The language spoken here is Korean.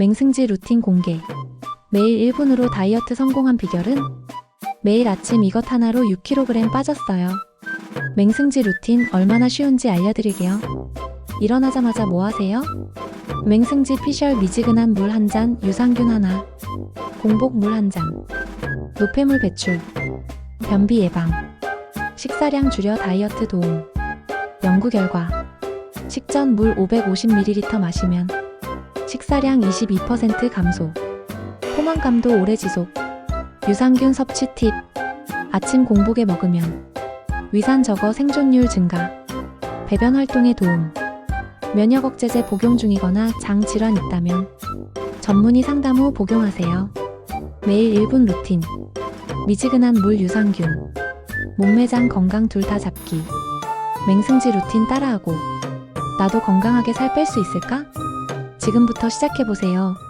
맹승지 루틴 공개. 매일 1분으로 다이어트 성공한 비결은? 매일 아침 이것 하나로 6kg 빠졌어요. 맹승지 루틴 얼마나 쉬운지 알려드릴게요. 일어나자마자 뭐 하세요? 맹승지 피셜 미지근한 물 한 잔, 유산균 하나, 공복 물 한 잔, 노폐물 배출, 변비 예방, 식사량 줄여 다이어트 도움. 연구 결과 식전 물 550ml 마시면 식사량 22% 감소, 포만감도 오래 지속, 유산균 섭취 팁, 아침 공복에 먹으면 위산 저거 생존율 증가, 배변 활동에 도움, 면역 억제제 복용 중이거나 장 질환 있다면 전문의 상담 후 복용하세요. 매일 1분 루틴, 미지근한 물 유산균, 몸매장 건강 둘 다 잡기, 맹승지 루틴 따라하고 나도 건강하게 살 뺄 수 있을까? 지금부터 시작해보세요.